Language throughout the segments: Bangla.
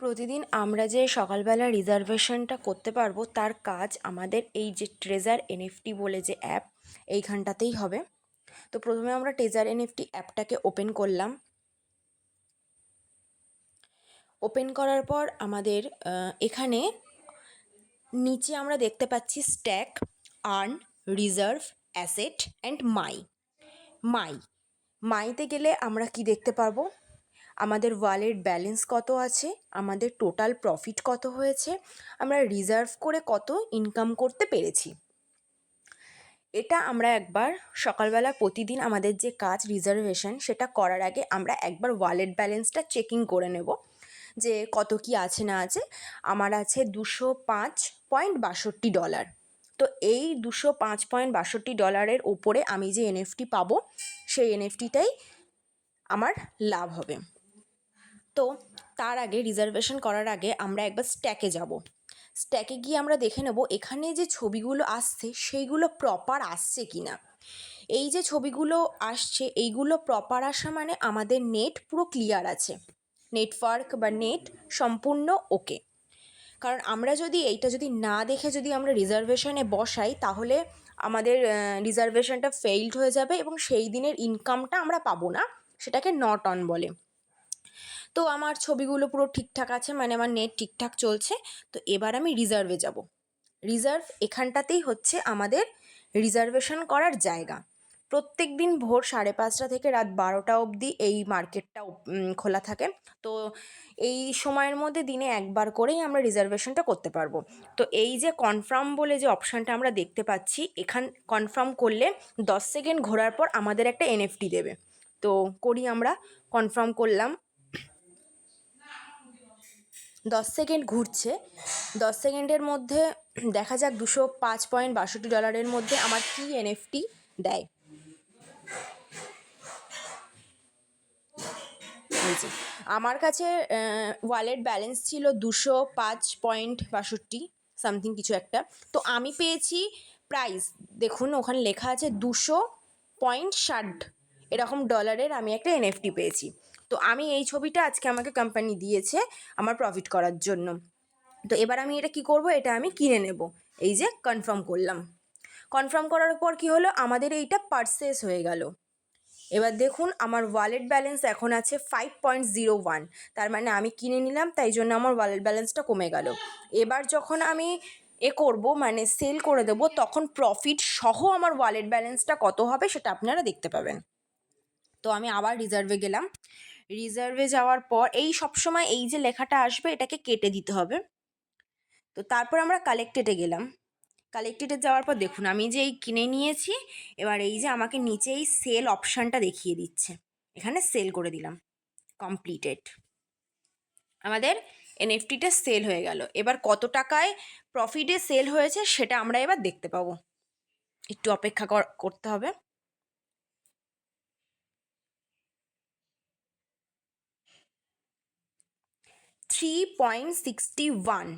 প্রতিদিন আমরা যে সকালবেলা রিজার্ভেশনটা করতে পারব, তার কাজ আমাদের এই যে ট্রেজার এনএফটি বলে যে অ্যাপ এইখানটাতেই হবে। তো প্রথমে আমরা ট্রেজার এনএফটি অ্যাপটাকে ওপেন করলাম। ওপেন করার পর আমাদের এখানে নিচে আমরা দেখতে পাচ্ছি stake earn reserve asset and my my মাইতে গেলে আমরা কি দেখতে পারব? আমাদের ওয়ালেট ব্যালেন্স কত আছে? আমাদের টোটাল প্রফিট কত হয়েছে? আমরা রিজার্ভ করে কত ইনকাম করতে পেরেছি? এটা আমরা একবার সকালবেলা প্রতিদিন আমাদের যে কাজ রিজার্ভেশন, সেটা করার আগে আমরা একবার ওয়ালেট ব্যালেন্সটা চেকিং করে নেব। যে কত কি আছে না আছে? আমার আছে দুশো পাঁচ পয়েন্ট বাষট্টি ডলার। তো এই দুশো পাঁচ পয়েন্ট বাষট্টি ডলারের ওপরে আমি যে এনএফটি পাবো, সেই এনএফটিটাই আমার লাভ হবে। তো তার আগে রিজার্ভেশন করার আগে আমরা একবার স্ট্যাকে যাব। স্ট্যাকে গিয়ে আমরা দেখে নেব এখানে যে ছবিগুলো আসছে, সেইগুলো প্রপার আসছে কি না এই যে ছবিগুলো আসছে, এইগুলো প্রপার আসা মানে আমাদের নেট পুরো ক্লিয়ার আছে। নেটওয়ার্ক বা নেট সম্পূর্ণ ওকে কারণ আমরা যদি এইটা যদি না দেখে যদি আমরা রিজার্ভেশনে বসাই, তাহলে আমাদের রিজার্ভেশনটা ফেইলড হয়ে যাবে এবং সেই দিনের ইনকামটা আমরা পাবো না। সেটাকে নট অন বলে। তো আমার ছবিগুলো পুরো ঠিকঠাক আছে মানে আমার নেট ঠিকঠাক চলছে। তো এবার আমি রিজার্ভে যাব। রিজার্ভ এখানটাতেই হচ্ছে আমাদের রিজার্ভেশন করার জায়গা। প্রত্যেক দিন ভোর সাড়ে পাঁচটা থেকে রাত বারোটা অবধি এই মার্কেটটা খোলা থাকে। তো এই সময়ের মধ্যে দিনে একবার করেই আমরা রিজার্ভেশনটা করতে পারব। তো এই যে কনফার্ম বলে যে অপশানটা আমরা দেখতে পাচ্ছি, এখান কনফার্ম করলে দশ সেকেন্ড ঘোরার পর আমাদের একটা এনএফটি দেবে। তো করি আমরা কনফার্ম করলাম। দশ সেকেন্ড ঘুরছে। দশ সেকেন্ডের মধ্যে দেখা যাক দুশো পাঁচ পয়েন্ট বাষট্টি ডলারের মধ্যে আমার কি এনএফটি দেয়। আমার কাছে ওয়ালেট ব্যালেন্স ছিল দুশো পাঁচ পয়েন্ট বাষট্টি সামথিং কিছু একটা। তো আমি পেয়েছি প্রাইস দেখুন ওখানে লেখা আছে দুশো পয়েন্ট ষাট, এরকম ডলারের আমি একটা এনএফটি পেয়েছি। তো আমি এই ছবিটা আজকে আমাকে কোম্পানি দিয়েছে আমার প্রফিট করার জন্য। তো এবার আমি এটা কি করব? এটা আমি কিনে নেব। এই যে কনফার্ম করলাম। কনফার্ম করার পর কি হলো? আমাদের এইটা পারচেস হয়ে গেল। এবার দেখুন, আমার ওয়ালেট ব্যালেন্স এখন আছে ফাইভ পয়েন্ট জিরো ওয়ান তার মানে আমি কিনে নিলাম, তাই জন্য আমার ওয়ালেট ব্যালেন্সটা কমে গেল। এবার যখন আমি এ করব মানে সেল করে দেবো, তখন প্রফিট সহ আমার ওয়ালেট ব্যালেন্সটা কত হবে, সেটা আপনারা দেখতে পাবেন। তো আমি আবার রিজার্ভে গেলাম। রিজার্ভে যাওয়ার পর এই সবসময় এই যে লেখাটা আসবে, এটাকে কেটে দিতে হবে। তো তারপর আমরা কালেক্টেডে গেলাম। কালেক্টেডে যাওয়ার পর দেখুন, আমি যে এই কিনে নিয়েছি, এবার এই যে আমাকে নিচে এই সেল অপশানটা দেখিয়ে দিচ্ছে। এখানে সেল করে দিলাম। কমপ্লিটেড আমাদের এনএফটিটা সেল হয়ে গেল। এবার কত টাকায় প্রফিটে সেল হয়েছে, সেটা আমরা এবার দেখতে পাবো। একটু অপেক্ষা কর- করতে হবে। থ্রি পয়েন্ট সিক্সটি ওয়ান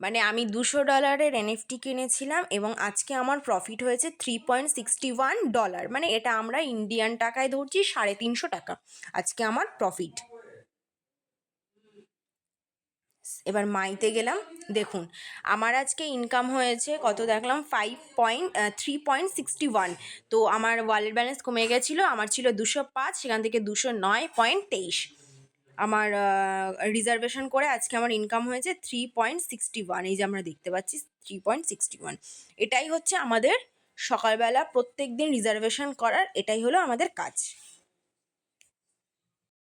মানে আমি দুশো ডলারের এনএফটি কিনেছিলাম এবং আজকে আমার প্রফিট হয়েছে three point sixty one dollar মানে এটা আমরা ইন্ডিয়ান টাকায় ধরছি সাড়ে তিনশো টাকা। আজকে আমার প্রফিট এবার মাইতে গেলাম, দেখুন, আমার আজকে ইনকাম হয়েছে কত দেখলাম? Five point three point sixty one তো আমার ওয়ালেট ব্যালেন্স কমে গেছিল, আমার ছিল দুশো পাঁচ, সেখান থেকে দুশো নয় পয়েন্ট তেইশ। আমার রিজার্ভেশন করে আজকে আমার ইনকাম হয়েছে থ্রি পয়েন্ট সিক্সটি ওয়ান এই যে আমরা দেখতে পাচ্ছি থ্রি পয়েন্ট সিক্সটি ওয়ান এটাই হচ্ছে আমাদের সকালবেলা প্রত্যেক দিন রিজার্ভেশন করার, এটাই হলো আমাদের কাজ।